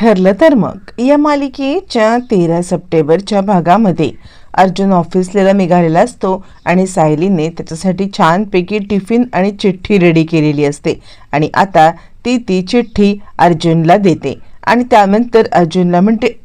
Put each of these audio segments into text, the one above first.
ठरलं तर मग. या मालिकेच्या तेरा सप्टेंबरच्या भागामध्ये अर्जुन ऑफिसला निघालेला असतो आणि सायलीने त्याच्यासाठी छानपैकी टिफिन आणि चिठ्ठी रेडी केलेली असते. आणि आता ती ती चिठ्ठी अर्जुनला देते. आणि त्यानंतर अर्जुनला म्हणते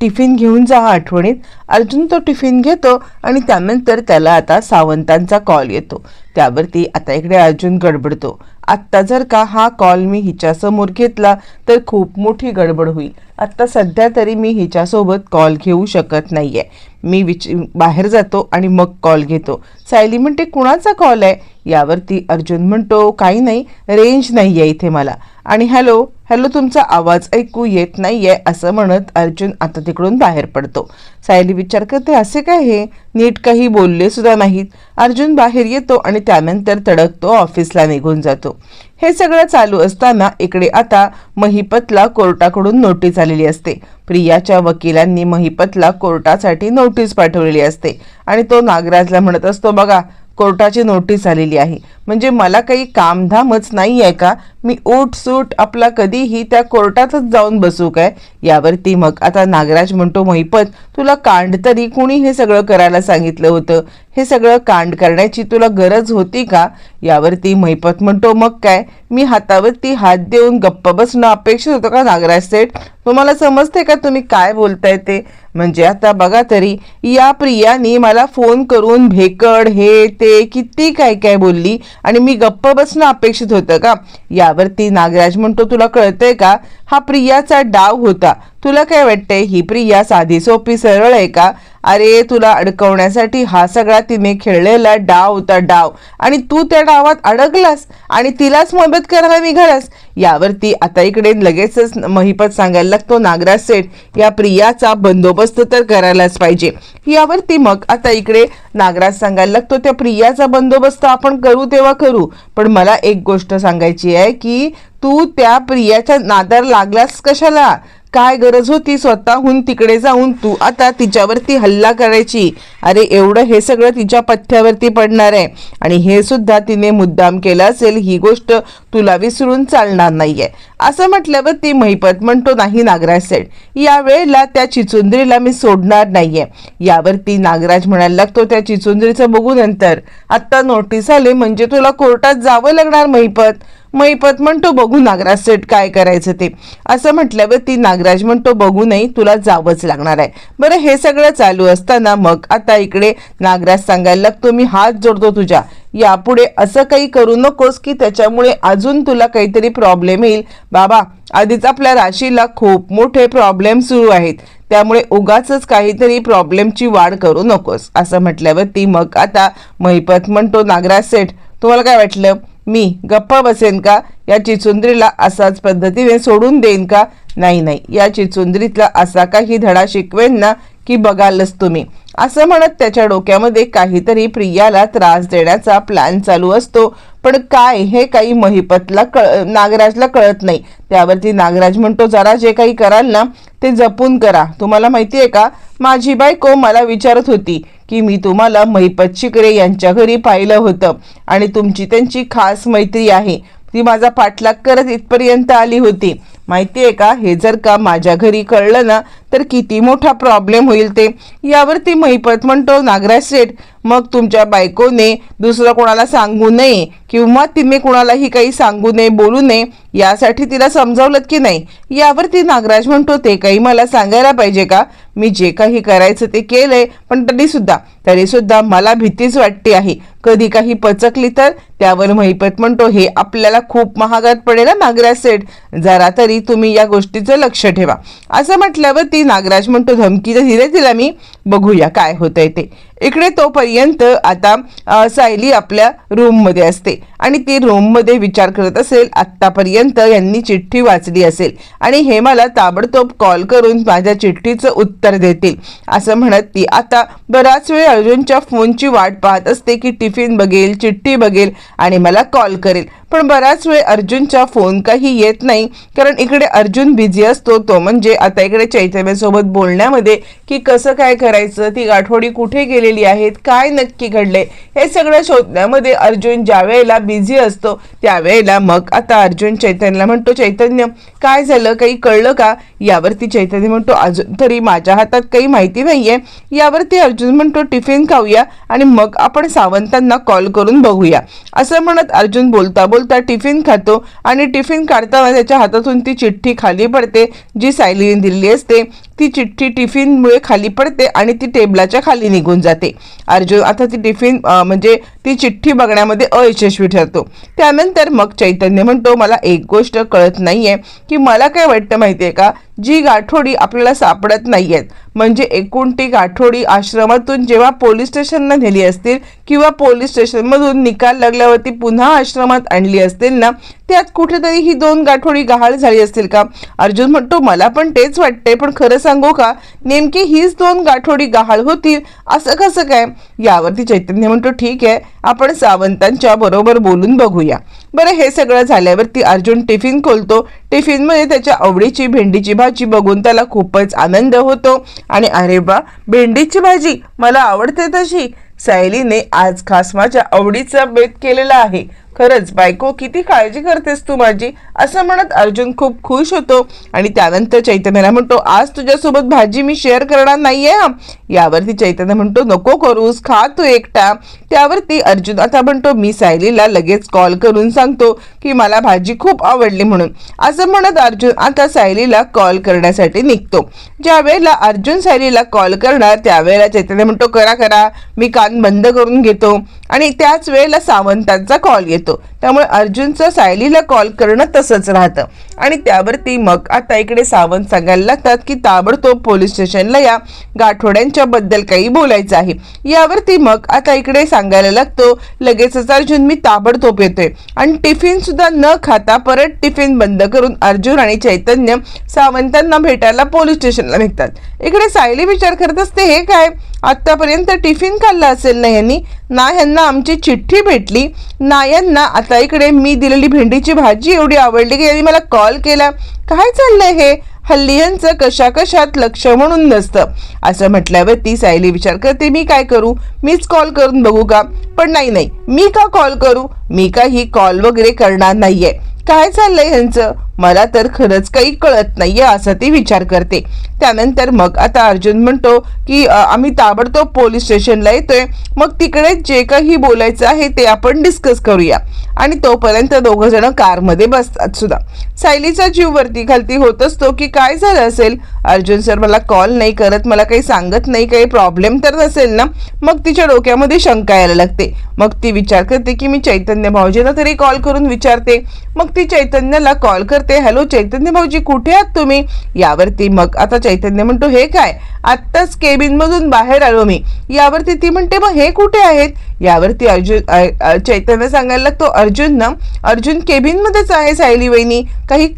टिफिन घेऊन जा आठवणीत. अर्जुन तो टिफिन घेतो आणि त्यानंतर त्याला आता सावंतांचा कॉल येतो. त्यावरती आता इकडे अर्जुन गडबडतो. आत्ता जर का हा कॉल मी हिच्यासमोर घेतला तर खूप मोठी गडबड होईल. आत्ता सध्या तरी मी हिच्यासोबत कॉल घेऊ शकत नाही आहे मी विच बाहेर जातो आणि मग कॉल घेतो. सायली म्हणते कुणाचा कॉल आहे? यावरती अर्जुन म्हणतो काही नाही रेंज नाही आहे इथे मला. आणि हॅलो हॅलो तुमचा आवाज ऐकू येत नाही आहे असं म्हणत अर्जुन आता तिकडून बाहेर पडतो. सायली विचार करते असे काय हे? नीट काही बोलले सुद्धा नाहीत. अर्जुन बाहेर येतो आणि त्यानंतर तडकतो ऑफिसला निघून जातो. हे सगळं चालू असताना इकडे आता महिपतला कोर्टाकडून नोटीस आलेली असते. प्रियाच्या वकिलांनी महिपतला कोर्टासाठी नोटीस पाठवलेली असते आणि तो नागराजला म्हणत असतो बघा कोर्टाची नोटीस आलेली आहे. म्हणजे मला काही कामधामच नाही आहे का? मी उठ सूट आपला कधीही त्या कोर्टातच जाऊन बसू काय? यावरती मग आता नागराज म्हणतो महिपत तुला कांड तरी कुणी हे सगळं करायला सांगितलं होतं? हे सगळं कांड करण्याची तुला गरज होती का? यावरती महिपत म्हणतो मग काय? मी हातावरती हात देऊन गप्प बसणं अपेक्षित होतं का नागराज सेठ? तुम्हाला समजते का तुम्ही काय बोलताय ते? म्हणजे आता बघा तरी या प्रियानी मला फोन करून भेकड हे ते किती काय काय बोलली आणि मी गप्प बसणं अपेक्षित होतं का? यावरती नागराज म्हणतो तुला कळतंय का? हा प्रियाचा डाव होता. तुला काय वाटतंय? ही प्रिया साधी सोपी सरळ आहे का? अरे तुला अडकवण्यासाठी हा सगळा तिने खेळलेला डाव होता डाव. आणि तू त्या डावात अडकलास आणि तिलाच मदत करायला निघालास. यावरती आता इकडे लगेचच महिपत सांगायला लागतो नागराज सेठ या प्रियाचा बंदोबस्त तर करायलाच पाहिजे. यावरती मग आता इकडे नागराज सांगायला लागतो त्या प्रियाचा बंदोबस्त आपण करू तेव्हा करू. पण मला एक गोष्ट सांगायची आहे की तू त्या प्रियाच्या नादार लागलास कशाला? काय गरज होती स्वतःहून तिकडे जाऊन तू आता तिच्यावरती हल्ला करायची? अरे एवढं हे सगळं तिच्या पथ्यावरती पडणार आहे. आणि हे सुद्धा तिने मुद्दाम केलं असेल ही गोष्ट तुला विसरून चालणार नाहीये. असं म्हटल्यावर ती महिपत म्हणतो नाही नागराज सेठ या वेळेला त्या चिचुंद्रीला मी सोडणार नाहीये. यावरती नागराज म्हणायला लागतो त्या चिचुंद्रीचं बघू नंतर. आत्ता नोटीस आले म्हणजे तुला कोर्टात जावं लागणार महिपत. महिपत म्हणतो बघू नागराज सेठ काय करायचं ते. असं म्हटल्यावर ती नागराज म्हणतो बघू नाही तुला जावंच लागणार आहे. बरं हे सगळं चालू असताना मग आता इकडे नागराज सांगायला लागतो मी हात जोडतो तुझ्या. यापुढे असं काही करू नकोस की त्याच्यामुळे अजून तुला काहीतरी प्रॉब्लेम येईल. बाबा आधीच आपल्या राशीला खूप मोठे प्रॉब्लेम सुरू आहेत. त्यामुळे उगाच काहीतरी प्रॉब्लेमची वाढ करू नकोस. असं म्हटल्यावर ती मग आता महिपत म्हणतो नागराज सेठ तुम्हाला काय वाटलं? मी गप्पा बसेन का? या चिचुंद्रीला असाच पद्धतीने सोडून देईन का? नाही नाही. या चिचुंद्रीतला असा काही धडा शिकवेन ना की बघालच तुम्ही. असं म्हणत त्याच्या डोक्यामध्ये काहीतरी प्रियाला त्रास देण्याचा प्लॅन चालू असतो. पण काय हे काही महिपतला कळ नागराजला कळत नाही. त्यावरती नागराज म्हणतो जरा जे काही कराल ना ते जपून करा. तुम्हाला माहिती आहे का? माझी बायको मला विचारत होती की मी तुम्हाला महिपत शिकरे यांच्या घरी पाहिलं होतं. आणि तुमची त्यांची खास मैत्री आहे. ती माझा पाठलाग करत इथपर्यंत आली होती. माहिती आहे का? हे जर का माझ्या घरी कळलं ना तर किती मोठा प्रॉब्लेम होईल ते. यावरती महिपत म्हणतो नागराज सेठ मग तुमच्या बायकोने दुसरं कोणाला सांगू नये? किंवा तिने कोणालाही काही सांगू नये बोलू नये? यासाठी तिला समजावलं की नाही? यावर ती नागराज म्हणतो ते काही मला सांगायला पाहिजे का? मी जे काही करायचं ते केलंय पण तरीसुद्धा तरीसुद्धा मला भीतीच वाटते आहे. कधी काही पचकली तर? त्यावर महिपत म्हणतो हे आपल्याला खूप महागात पडेल ना नागराज सेठ. जरा तरी तुम्ही या गोष्टीचं लक्ष ठेवा. असं म्हटल्यावर ती नागराज म्हणतो धमकी तर दिले तिला मी. बघूया काय होतंय ते. इकडे तोपर्यंत आता सायली आपल्या रूममध्ये असते. आणि ती रूममध्ये विचार करत असेल आत्तापर्यंत यांनी चिठ्ठी वाचली असेल. आणि हे मला ताबडतोब कॉल करून माझ्या चिठ्ठीचं उत्तर देतील. असं म्हणत ती आता बराच वेळ अर्जुनच्या फोनची वाट पाहत असते की टिफिन बघेल चिठ्ठी बघेल आणि मला कॉल करेल. पण बराच वेळ अर्जुनचा फोन काही येत नाही. कारण इकडे अर्जुन बिझी असतो तो म्हणजे आता इकडे चैतन्यासोबत बोलण्यामध्ये की कसं काय करायचं ती गाठोडी कुठे गेलेली आहेत काय नक्की घडले हे सगळं शोधण्यामध्ये अर्जुन ज्या वेळेला बिझी असतो त्यावेळेला मग आता अर्जुन चैतन्यला म्हणतो चैतन्य काय झालं? काही कळलं का? यावरती चैतन्य म्हणतो अजून तरी माझ्या हातात काही माहिती नाहीये. यावरती अर्जुन म्हणतो टिफिन खाऊया आणि मग आपण सावंतांना कॉल करून बघूया. असं म्हणत अर्जुन बोलता बोल बोलता टिफिन खातो आणि टिफिन काढताना त्याच्या हातातून ती चिठ्ठी खाली पडते. जी सायलीने दिलेली असते ती चिठ्ठी टिफिनमुळे खाली पडते आणि ती टेबलाच्या खाली निघून जाते. अर्जुन आता ती टिफिन म्हणजे ती चिठ्ठी बघण्यामध्ये अयशस्वी ठरतो. त्यानंतर मग चैतन्य म्हणतो मला एक गोष्ट कळत नाही आहे की मला काय वाटतं माहिती आहे का? जी गाठोडी आपल्याला सापडत नाही आहेत म्हणजे एकूण ती गाठोडी आश्रमातून जेव्हा पोलीस स्टेशनला नेली असतील किंवा पोलीस स्टेशनमधून निकाल लागल्यावरती पुन्हा आश्रमात आणली असतील ना त्यात कुठेतरी ही दोन गाठोडी गहाळ झाली असतील का? अर्जुन म्हणतो मला पण तेच वाटते पण खरं सांगू का? नेमकी हीच दोन गाठोडी गहाळ होतील असं कसं काय? यावरती चैतन्य म्हणतो ठीक आहे आपण सावंतांच्या बरोबर बोलून बघूया. बरं हे सगळं झाल्यावरती अर्जुन टिफिन खोलतो. टिफिनमध्ये त्याच्या आवडीची भेंडीची भाजी बघून त्याला खूपच आनंद होतो. आणि अरे बा भेंडीची भाजी मला आवडते तशी. सायलीने आज खास माझ्या आवडीचा बेत केलेला आहे. खरंच बायको किती काळजी करतेस तू माझी? असं म्हणत अर्जुन खूप खुश होतो आणि त्यानंतर चैतन्याला म्हणतो आज तुझ्यासोबत भाजी मी शेअर करणार नाही आहे यावरती चैतन्य म्हणतो नको करूस खा तू एकटा. त्यावरती अर्जुन आता म्हणतो मी सायलीला लगेच कॉल करून सांगतो की मला भाजी खूप आवडली म्हणून. असं म्हणत अर्जुन आता सायलीला कॉल करण्यासाठी निघतो. ज्या वेळेला अर्जुन सायलीला कॉल करणार त्यावेळेला चैतन्य म्हणतो करा करा मी कान बंद करून घेतो. आणि त्याच वेळेला सावंतांचा कॉल येतो. त्यामुळे अर्जुनचं सायलीला कॉल करणं तसंच राहतं. आणि त्यावरती मग आता इकडे सावंत सांगायला लागतात की ताबडतोब पोलीस स्टेशनला या. गाठोड्यांच्या बद्दल काही बोलायचं आहे. यावरती मग आता इकडे सांगायला लागतो लगेचच अर्जुन मी ताबडतोब येतोय. आणि टिफिन सुद्धा न खाता परत टिफिन बंद करून अर्जुन आणि चैतन्य सावंतांना भेटायला पोलीस स्टेशनला निघतात इकडे सायली विचार करत असते हे काय? आतापर्यंत टिफिन खाल्ला असेल ना यांनी ना ह्यांना आमची चिठ्ठी भेटली. नायांना आता इकडे मी दिलेली भेंडीची भाजी एवढी आवडली की यांनी मला कॉल केला. काय चाललंय हे? हल्ली यांचं कशाकशात लक्ष म्हणून नसतं. असं म्हटल्यावर ती सायली विचार करते मी काय करू? मीच कॉल करून बघू का? पण नाही नाही. मी का कॉल करू? मी काही कॉल वगैरे करणार नाहीये. काय चाललंय ह्यांचं? मला तर खरंच काही कळत नाहीये असं ती विचार करते. त्यानंतर मग आता अर्जुन म्हणतो की आम्ही ताबडतोब पोलीस स्टेशनला येतोय. मग तिकडे जे काही बोलायचं आहे ते आपण डिस्कस करूया. आणि तोपर्यंत दोघं जण कारमध्ये बसतात सुद्धा. सायलीचा जीव वरती खालती होत असतो की काय झालं असेल? अर्जुन सर मला कॉल नाही करत मला काही सांगत नाही काही प्रॉब्लेम तर नसेल ना? मग तिच्या डोक्यामध्ये शंका यायला लागते. मग ती विचार करते की मी चैतन्य भाऊजींना तरी कॉल करून विचारते. मग ती चैतन्याला कॉल करते हॅलो चैतन्य भाऊजी कुठे आहात तुम्ही? यावरती मग आता चैतन्य म्हणतो हे काय? आत्ताच केबिन मधून बाहेर आलो मी. यावरती ती म्हणते मग हे कुठे आहेत? यावरती अर्जुन चैतन्य सांगायला लागतो अर्जुन ना अर्जुन केबिन मध्येच आहे सायली वहिनी काही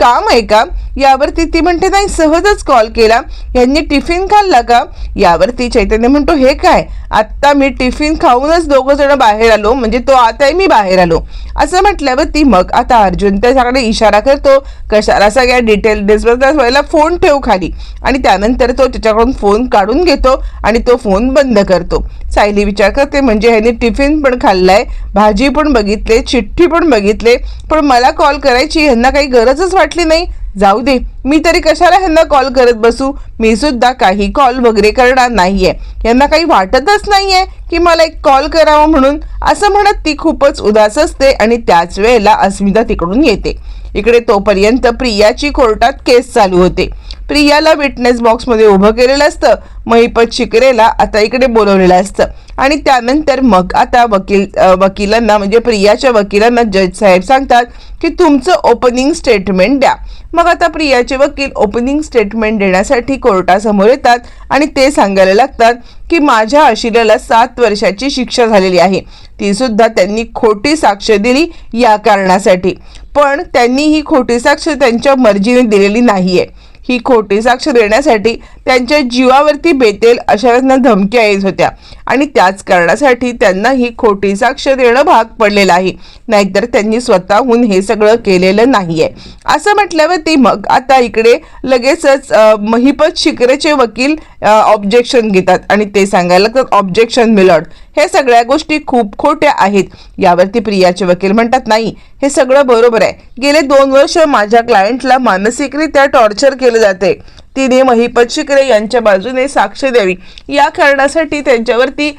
काम आहे का? यावरती ती म्हणते नाही सहजच कॉल केला. यांनी टिफिन खाल्ला का? यावरती चैतन्य म्हणतो हे काय? आत्ता मी टिफिन खाऊनच दोघं जण बाहेर आलो. म्हणजे तो आताही मी बाहेर आलो. असं म्हटल्यावर ती मग आता अर्जुन त्याच्याकडे इशारा करतो. कशाला सगळ्या डिटेल व्हायला फोन ठेव खाली. आणि त्यानंतर तो त्याच्याकडून फोन काढून घेतो आणि तो फोन बंद करतो. सायली विचार करते म्हणजे ह्याने टिफिन पण खाल्लाय भाजी पण बघितले चिठ्ठी पण बघितले पण मला कॉल करायची ह्यांना काही गरजच वाटली नाही. जाऊ दे मी तरी कशाला ह्यांना कॉल करत बसू? मी सुद्धा काही कॉल वगैरे करणार नाहीये. यांना काही वाटतच नाहीये की मला एक कॉल करावा म्हणून. असं म्हणत ती खूपच उदास असते आणि त्याच वेळेला अस्मिता तिकडून येते. इकडे तोपर्यंत प्रियाची कोर्टात केस चालू होते. प्रियाला विटनेस बॉक्समध्ये उभं केलेलं असतं. महिपत शिकरेला आता इकडे बोलवलेलं असतं. आणि त्यानंतर मग आता वकील वकिलांना म्हणजे प्रियाच्या वकिलांना जज साहेब सांगतात की तुमचं ओपनिंग स्टेटमेंट द्या. मग आता प्रियाचे वकील ओपनिंग स्टेटमेंट देण्यासाठी कोर्टासमोर येतात आणि ते सांगायला लागतात की माझ्या आशिलाला सात वर्षाची शिक्षा झालेली आहे. ती सुद्धा त्यांनी खोटी साक्ष दिली या कारणासाठी. पण त्यांनी ही खोटी साक्ष त्यांच्या मर्जीने दिलेली नाहीये. ही खोटी साक्ष देण्यासाठी त्यांच्या जीवावरती बेतेल अशा त्यांना धमक्या येत होत्या. आणि त्याच कारणासाठी त्यांना ही खोटी साक्ष देणं भाग पडलेलं आहे. नाहीतर त्यांनी स्वतःहून हे सगळं केलेलं नाहीये. असं म्हटल्यावरती मग आता इकडे लगेचच महिपत शिकरेचे वकील ऑब्जेक्शन घेतात. आणि ते सांगायला लागतात ऑब्जेक्शन मिलॉर्ड हे सगळ्या गोष्टी खूप खोट्या आहेत. यावरती प्रियाचे वकील म्हणतात नाही हे सगळं बरोबर आहे. गेले दोन वर्ष माझ्या क्लायंटला मानसिकरित्या टॉर्चर केलं जाते. तिने महिपत शिकरे यांच्या बाजूने साक्ष द्यावी. या कारणासाठी त्यांच्यावरती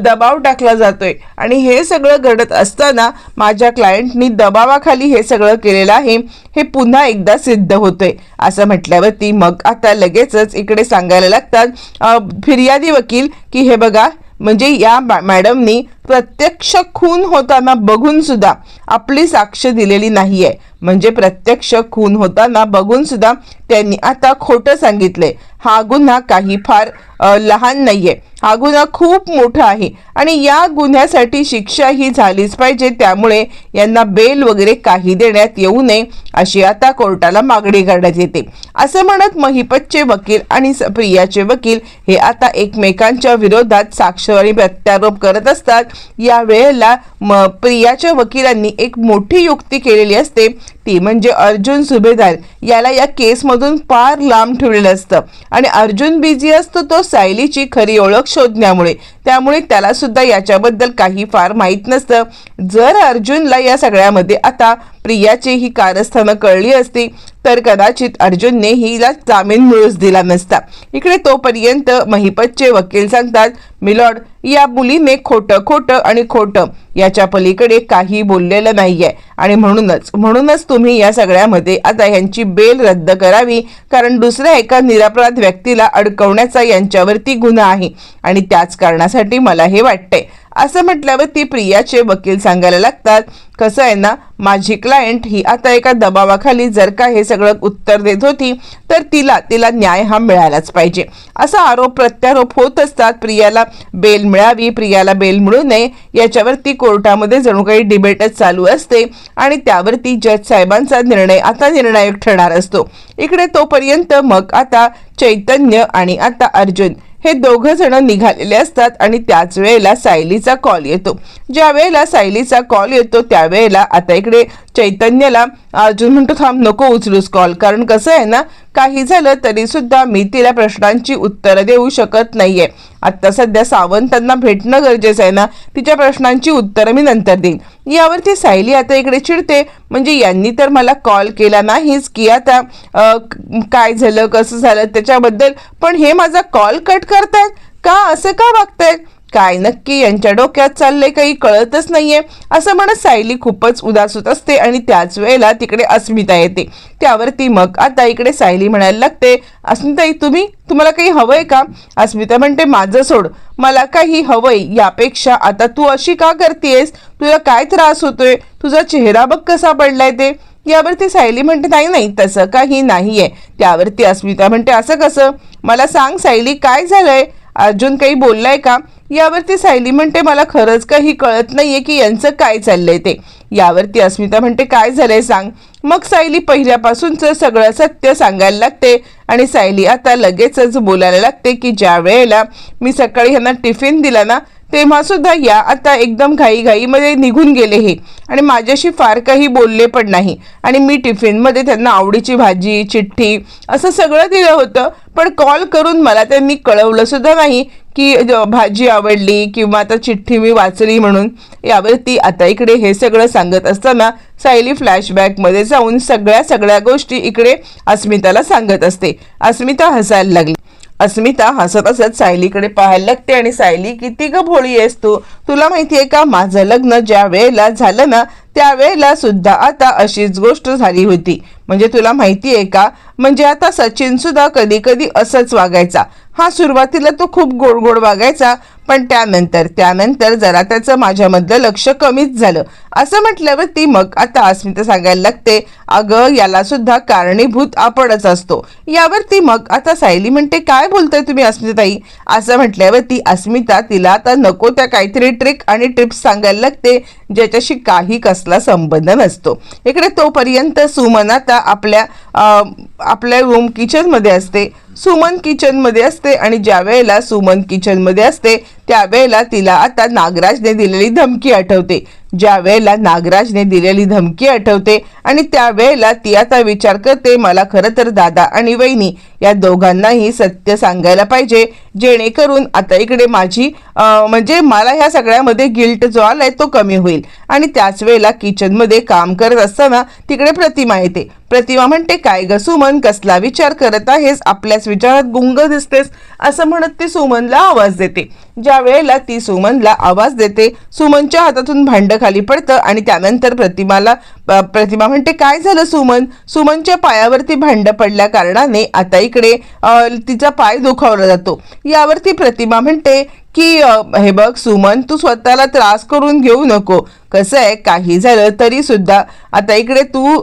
दबाव टाकला जातोय. आणि हे सगळं घडत असताना माझ्या क्लायंटनी दबावाखाली हे सगळं केलेलं आहे. हे पुन्हा एकदा सिद्ध होतंय. असं म्हटल्यावरती मग आता लगेचच इकडे सांगायला लागतात फिर्यादी वकील की हे बघा म्हणजे या मॅ- मॅडमनी प्रत्यक्ष खून होताना बघून सुद्धा आपली साक्ष दिलेली नाही आहे म्हणजे प्रत्यक्ष खून होताना बघून सुद्धा त्यांनी आता खोटं सांगितले. हा गुन्हा काही फार लहान लहान नाहीये. हा गुन्हा खूप मोठा आहे आणि या गुन्ह्यासाठी शिक्षा ही झालीच पाहिजे. त्यामुळे यांना बेल वगैरे काही देण्यात येऊ नये अशी आता कोर्टाला मागणी करण्यात येते. असं म्हणत महिपतचे वकील आणि स- प्रियाचे वकील हे आता एकमेकांच्या विरोधात साक्ष आणि प्रत्यारोप करत असतात. या वेळेला म प्रियाच्या वकिलांनी एक मोठी युक्ती केलेली असते. ती म्हणजे अर्जुन सुभेदार याला या केसमधून फार लांब ठेवलेलं असतं. आणि अर्जुन बिझी असतो तो सायलीची खरी ओळख शोधण्यामुळे. त्यामुळे त्याला सुद्धा याच्याबद्दल काही फार माहीत नसतं. जर अर्जुनला या सगळ्यामध्ये आता प्रियाची ही कारस्थानं कळली असती तर कदाचित अर्जुनने हिला जामीन मिळूच दिला नसता. इकडे तोपर्यंत महिपतचे वकील सांगतात मिलॉर्ड या मुलीने खोटं खोटं आणि खोटं याच्या पलीकडे काही बोललेलं नाहीये. आणि म्हणूनच म्हणूनच तुम्ही या सगळ्यामध्ये आता यांची बेल रद्द करावी कारण दुसऱ्या एका निरापराध व्यक्तीला अडकवण्याचा यांच्यावरती गुन्हा आहे. आणि त्याच कारणासाठी मला हे वाटतंय. असं म्हटल्यावर ती प्रियाचे वकील सांगायला लागतात कसं आहे ना माझी क्लायंट ही आता एका दबावाखाली जर का हे सगळं उत्तर देत होती तर तिला तिला न्याय हा मिळालाच पाहिजे. असा आरोप प्रत्यारोप होत असतात. प्रियाला बेल मिळावी प्रियाला बेल मिळू नये याच्यावरती कोर्टामध्ये जणू काही डिबेटच चालू असते आणि त्यावरती जज साहेबांचा निर्णय आता निर्णायक ठरणार असतो. इकडे तोपर्यंत मग आता चैतन्य आणि आता अर्जुन हे दोघं जण निघालेले असतात आणि त्याच वेळेला सायलीचा कॉल येतो. ज्या वेळेला सायलीचा कॉल येतो त्यावेळेला आता इकडे चैतन्याला अर्जुन म्हणतो थांब नको उचलूस कॉल कारण कसं आहे ना काही झालं तरी सुद्धा मी तिला प्रश्नांची उत्तरं देऊ शकत नाहीये. आत्ता सध्या सावंतांना भेटणं गरजेचं आहे ना तिच्या प्रश्नांची उत्तरं मी नंतर देईन. यावरती सायली आता इकडे चिडते म्हणजे यांनी तर मला कॉल केला नाहीच की आता काय झालं कसं झालं त्याच्याबद्दल पण हे माझा कॉल कट करतायत? का? असं का वागतायत काय नक्की यांच्या डोक्यात चालले काही कळतच नाहीये. असं म्हणत सायली खूपच उदास होत असते आणि त्याच वेळेला तिकडे अस्मिता येते. त्यावरती मग आता इकडे सायली म्हणायला लागते अस्मिताई तुम्ही? तुम्हाला काही हवंय का? अस्मिता म्हणते माझं सोड. मला काही हवंय यापेक्षा आता तू अशी का करतेयस? तुला काय त्रास होतोय? तुझा चेहरा बघ कसा पडलाय ते. यावरती सायली म्हणते नाही नाही तसं काही नाहीये. त्यावरती अस्मिता म्हणते असं कसं? मला सांग सायली काय झालंय? अर्जुन काही बोललाय का? यावरती सायली म्हणते मला खरंच काही कळत नाहीये की यांचं काय चाललंय ते. यावरती अस्मिता म्हणते काय झालंय सांग. मग सायली पहिल्यापासूनचं सगळं सत्य सांगायला लागते आणि सायली आता लगेचच बोलायला लागते की ज्या वेळेला मी सकाळी ह्यांना टिफिन दिला ना तेव्हा सुद्धा या आता एकदम घाईघाईमध्ये निघून गेले हे. आणि माझ्याशी फार काही बोलले पण नाही. आणि मी टिफिनमध्ये त्यांना आवडीची भाजी चिठ्ठी असं सगळं दिलं होतं. पण कॉल करून मला त्यांनी कळवलं सुद्धा नाही की भाजी आवडली किंवा आता चिठ्ठी मी वाचली म्हणून. यावरती आता इकडे हे सगळं सांगत असताना सायली फ्लॅशबॅकमध्ये जाऊन सगळ्या सगळ्या गोष्टी इकडे अस्मिताला सांगत असते. अस्मिता हसायला लागली. अस्मिता हसत हसत सायलीकडे पाहायला लागते आणि सायली किती ग भोळी आहेस तू? तुला माहितीये का माझं लग्न ज्या वेळेला झालं ना त्यावेळेला सुद्धा आता अशीच गोष्ट झाली होती. म्हणजे तुला माहिती आहे का? म्हणजे आता सचिन सुद्धा कधी कधी असंच वागायचा. हा सुरुवातीला तो खूप गोड गोड वागायचा पण त्यानंतर त्यानंतर जरा त्याचं माझ्यामधलं लक्ष कमीच झालं. असं म्हटल्यावर ती मग आता अस्मिता सांगायला लागते अगं याला सुद्धा कारणीभूत आपणच असतो. यावरती मग आता सायली म्हणते काय बोलताय तुम्ही अस्मिताई असं म्हटल्यावर ती अस्मिता तिला आता नको त्या काहीतरी ट्रिक आणि टिप्स सांगायला लागते ज्याच्याशी काही कसला संबंध नसतो. इकडे तोपर्यंत सुमन आता आपल्या आपल्या रूम किचनमध्ये असते. सुमन किचनमध्ये असते आणि ज्या वेळेला सुमन किचनमध्ये असते त्यावेळेला तिला आता नागराजने दिलेली धमकी आठवते. ज्या वेळेला नागराजने दिलेली धमकी आठवते आणि त्यावेळेला ती आता विचार करते मला खरं तर दादा आणि वहिनी या दोघांनाही सत्य सांगायला पाहिजे. जेणेकरून आता इकडे माझी म्हणजे मला ह्या सगळ्यामध्ये गिल्ट जो आलाय तो कमी होईल. आणि त्याच वेळेला किचनमध्ये काम करत असताना तिकडे प्रतिमा येते. प्रतिमा म्हणते काय ग सुमन कसला विचार करत आहेस? आपल्याच विचारात गुंग दिसतेस. असं म्हणत ती सुमनला आवाज देते. ज्या वेळेला ती सुमनला आवाज देते सुमनच्या हातातून भांड खाली पडतं आणि त्यानंतर प्रतिमाला प्रतिमा म्हणते काय झालं सुमन? सुमनच्या पायावरती भांड पडल्या कारणाने आता इकडे तिचा पाय दुखावला जातो. यावरती प्रतिमा म्हणते की हे बघ सुमन तू स्वतःला त्रास करून घेऊ नको. कसं आहे काही झालं तरी सुद्धा. आता इकडे तू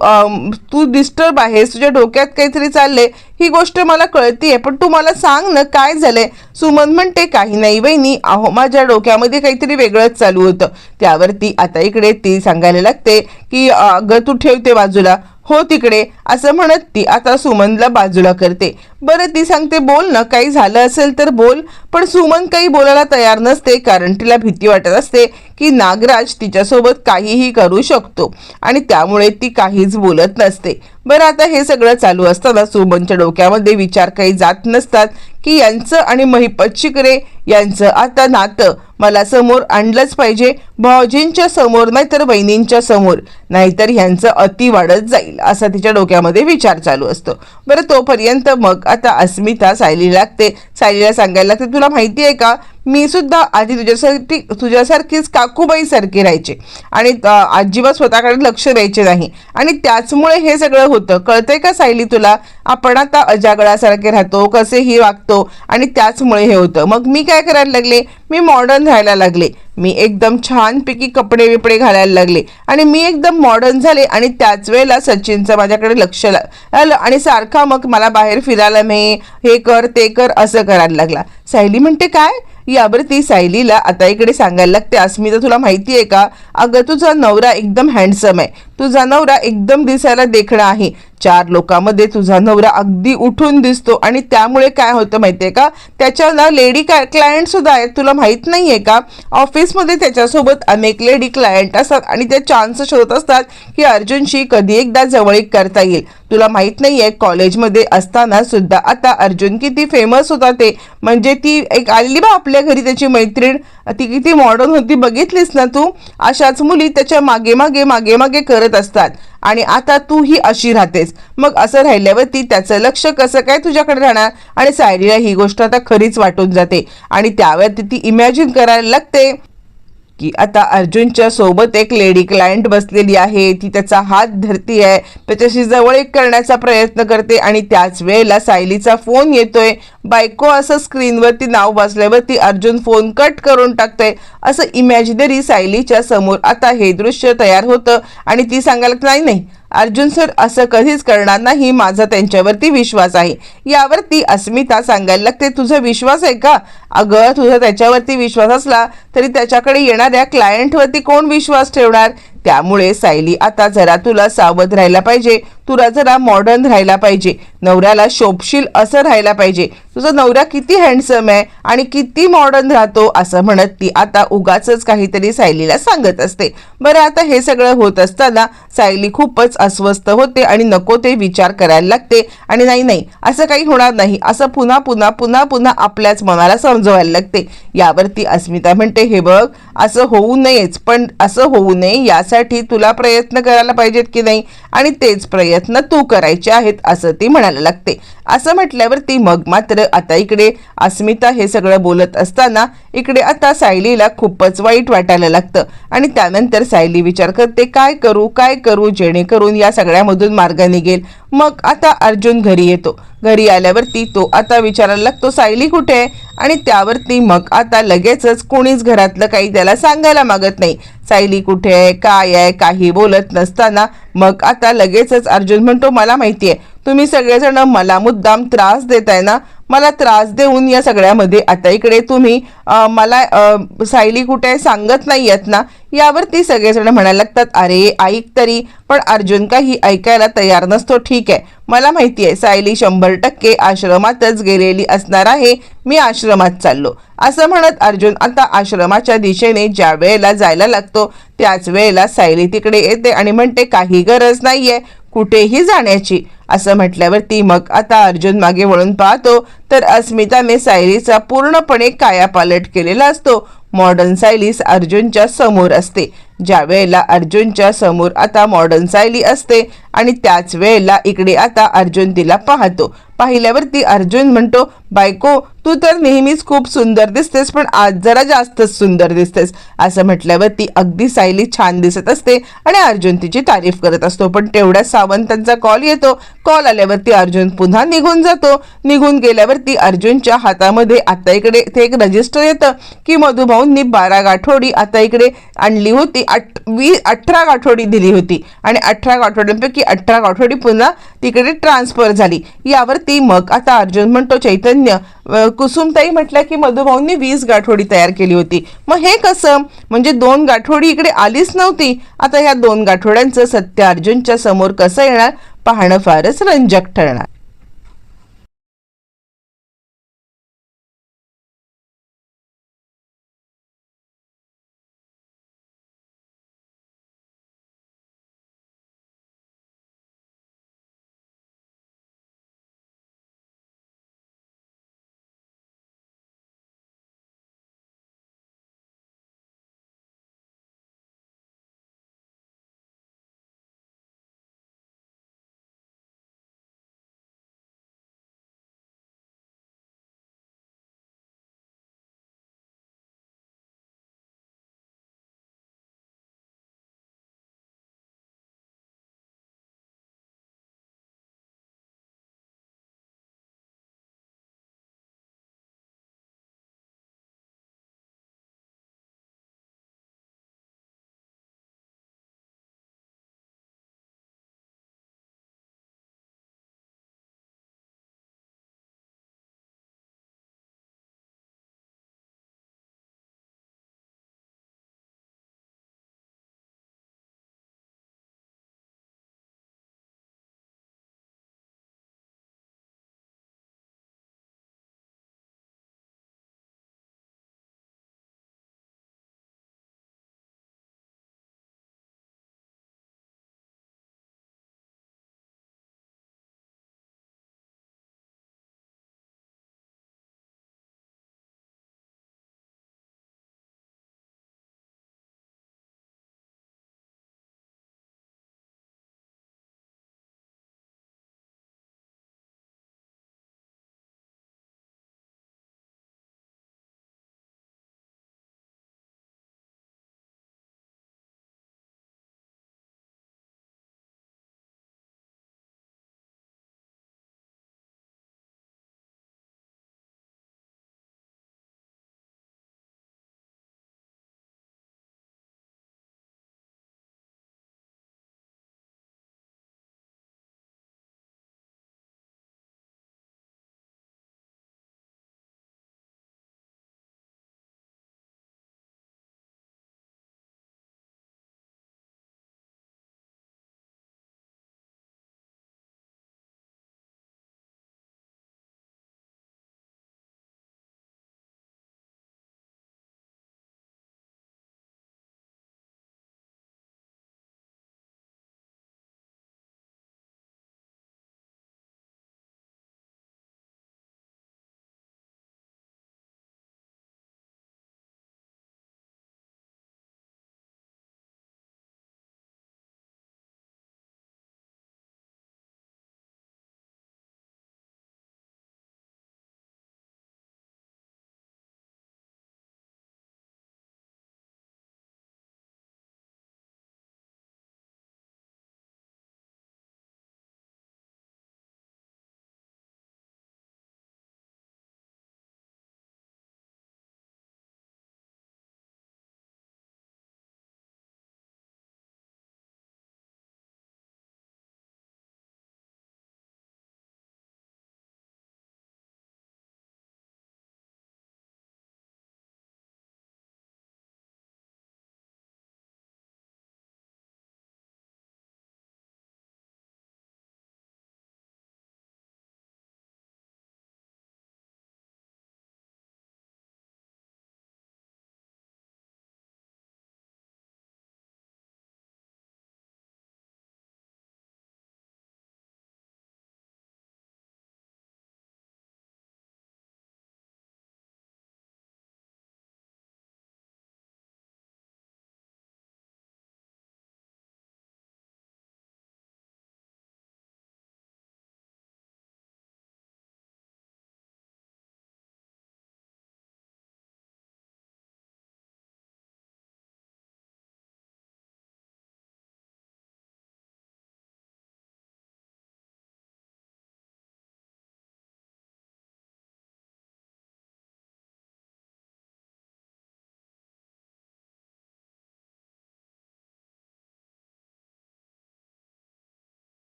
तू डिस्टर्ब आहेस तुझ्या डोक्यात काहीतरी चालले ही गोष्ट मला कळतीये पण तू मला सांग ना काय झालंय? सुमन म्हणते काही नाही वहिनी अहो माझ्या डोक्यामध्ये काहीतरी वेगळंच चालू होतं. त्यावरती आता इकडे ती सांगायला लागते की अगं तू ठेवते बाजूला. हो तिकडे. असं म्हणत ती आता सुमनला बाजूला करते. बरं ती सांगते बोल ना काही झालं असेल तर बोल. पण सुमन काही बोलायला तयार नसते कारण तिला भीती वाटत असते की नागराज तिच्यासोबत काहीही करू शकतो आणि त्यामुळे ती काहीच बोलत नसते. बरं आता हे सगळं चालू असताना सुमनच्या डोक्यामध्ये विचार काही जात नसतात की यांचं आणि महिपत शिकरे यांचं आता नातं मला समोर आणलंच पाहिजे. भाऊजींच्या समोर नाहीतर बहिणींच्या समोर नाहीतर ह्यांचं अति वाढत जाईल असा तिच्या डोक्यामध्ये विचार चालू असतो. बरं तोपर्यंत मग आता अस्मिता सायली लागते सायलीला सांगायला लागते. तुला माहिती आहे का? मी सुद्धा आधी तुझ्यासाठी तुझ्यासारखीच काकूबाई सारखी राहायचे. आणि आजीबा स्वतःकडे लक्ष द्यायचे नाही. आणि त्याचमुळे हे सगळं होतं. कळतंय का सायली तुला? आपण आता अजागळासारखे राहतो कसेही वागतो. आणि त्याचमुळे हे होतं. मग मी काय करायला लागले? मी मॉडर्न राहायला लागले. मी एकदम छानपैकी कपडे बिपडे घालायला लागले. आणि मी एकदम मॉडर्न झाले. आणि त्याच वेळेला सचिनचं माझ्याकडे लक्ष आलं. आणि सारखा मग मला बाहेर फिरायला नाही हे कर ते कर असं करायला लागला. सायली म्हणते काय? यावरती सायलीला आता इकडे सांगायला लागते. अस्मिता तुला माहिती आहे का? अगं तुझा नवरा एकदम हँडसम आहे. तुझा नवरा एकदम दिसायला देखणा आहे. चार लोकांमध्ये तुझा नवरा अगदी उठून दिसतो आणि त्यामुळे काय होतं माहितीये का? त्याच्या ना लेडी क्लायंट सुद्धा आहेत. तुला माहीत नाहीये का? ऑफिसमध्ये त्याच्यासोबत अनेक लेडी क्लायंट असतात आणि ते चान्स शोधत असतात की अर्जुनशी कधी एकदा जवळीक करता येईल. तुला माहीत नाहीये कॉलेजमध्ये असताना सुद्धा आता अर्जुन किती फेमस होता ते. म्हणजे ती एक आलेली बा आपल्या घरी त्याची मैत्रीण. ती किती मॉडर्न होती बघितलीस ना तू? अशाच मुली त्याच्यामागे मागे मागे मागे करत असतात. आणि आता तू ही अशी राहतेस. मग असं राहिल्यावरती त्याचं लक्ष कसं काय तुझ्याकडे राहणार? आणि सायलीला ही गोष्ट आता खरीच वाटून जाते. आणि त्यावरती ती इमॅजिन करायला लागते की आता अर्जुनच्या सोबत एक लेडी क्लायंट बसलेली आहे. ती त्याचा हात धरती आहे त्याच्याशी जवळ एक करण्याचा प्रयत्न करते. आणि त्याच वेळेला सायलीचा फोन येतोय. बायको असं स्क्रीनवरती नाव वाचल्यावरती अर्जुन फोन कट करून टाकतोय. असं इमॅजिनरी सायलीच्या समोर आता हे दृश्य तयार होतं. आणि ती सांगायला नाही नाही अर्जुन सर असं कधीच करणार नाही. माझा त्यांच्यावरती विश्वास आहे. यावरती अस्मिता सांगायला लागते तुझा विश्वास आहे का? अगं तुझा त्याच्यावरती विश्वास असला तरी त्याच्याकडे येणाऱ्या क्लायंटवरती कोण विश्वास ठेवणार? त्यामुळे सायली आता जरा तुला सावध राहायला पाहिजे. तुला जरा मॉडर्न राहायला पाहिजे. नवऱ्याला शोभशील असं राहायला पाहिजे. तुझा नवरा किती हँडसम आहे आणि किती मॉडर्न राहतो असं म्हणत ती आता उगाच काहीतरी सायलीला सांगत असते. बरं आता हे सगळं होत असताना सायली खूपच अस्वस्थ होते आणि नको ते विचार करायला लागते. आणि नाही नाही असं काही होणार नाही. असं पुन्हा पुन्हा पुन्हा पुन्हा आपल्याच मनाला समजवायला लागते. यावरती अस्मिता म्हणते हे बघ असं होऊ नयेच पण असं होऊ नये यासाठी तुला प्रयत्न करायला पाहिजेत की नाही? आणि तेच प्रयत्न तू करायचे आहेत असं ती म्हणायला लागते. असं म्हटल्यावरती मग मात्र आता इकडे अस्मिता हे सगळं बोलत असताना इकडे आता सायलीला खूपच वाईट वाटायला लागतं आणि त्यानंतर सायली विचार करते काय करू काय करू जेणेकरून या सगळ्यामधून मार्ग निघेल? मग आता अर्जुन घरी येतो. घरी आल्यावरती तो आता विचारायला लागतो सायली कुठे आहे? आणि त्यावरती मग आता लगेचच कोणीच घरातलं काही त्याला सांगायला मागत नाही. सायली कुठे आहे? काय आहे? काही बोलत नसताना मग आता लगेचच अर्जुन म्हणतो मला माहिती आहे तुम्ही सगळेजण मला मुद्दाम त्रास देताय ना मला त्रास देऊन या सगळ्यामध्ये. आता इकडे तुम्ही मला सायली कुठे आहे सांगत नाही आहेत ना यावरती सगळेजण म्हणायला लागतात अरे ऐक तरी पण अर्जुन काही ऐकायला तयार नसतो ठीक आहे. मला माहिती आहे सायली शंभर टक्के आश्रमातच गेलेली असणार आहे मी आश्रमात चाललो. असं म्हणत अर्जुन आता आश्रमाच्या दिशेने ज्या वेळेला जायला लागतो त्याच वेळेला सायली तिकडे येते आणि म्हणते काही गरज नाही आहे कुठेही जाण्याची. असं म्हटल्यावरती मग आता अर्जुन मागे वळून पाहतो तर अस्मिताने सायलीचा पूर्णपणे कायापालट केलेला असतो. मॉडर्न सायलीस अर्जुनच्या समोर असते. ज्या वेळेला अर्जुनच्या समोर आता मॉडर्न सायली असते आणि त्याच वेळेला इकडे आता अर्जुन तिला पाहतो. पाहिल्यावरती अर्जुन म्हणतो बायको तू तर नेहमीच खूप सुंदर दिसतेस पण आज जरा जास्तच सुंदर दिसतेस. असं म्हटल्यावर ती अगदी सायली छान दिसत असते आणि अर्जुन तिची तारीफ करत असतो. पण तेवढ्या सावंतांचा कॉल येतो. कॉल आल्यावरती अर्जुन पुन्हा निघून जातो. निघून गेल्यावरती अर्जुनच्या हातामध्ये आता इकडे ते एक रजिस्टर येतं की मधुभाऊंनी बारा गाठोडी आता इकडे आणली होती. अठ वी अठरा गाठोडी दिली होती. आणि अठरा गाठोड्यांपैकी अठरा गाठोडी पुन्हा तिकडे ट्रान्सफर झाली. यावरती मग आता अर्जुन म्हणतो चैतन्य कुसुमताई म्हटलं की मधुभाऊंनी वीस गाठोडी तयार केली होती. मग हे कसं? म्हणजे दोन गाठोडी इकडे आलीच नव्हती. आता ह्या दोन गाठोड्यांचं सत्य अर्जुनच्या समोर कसं येणार? पाहणं फारच रंजक ठरणार.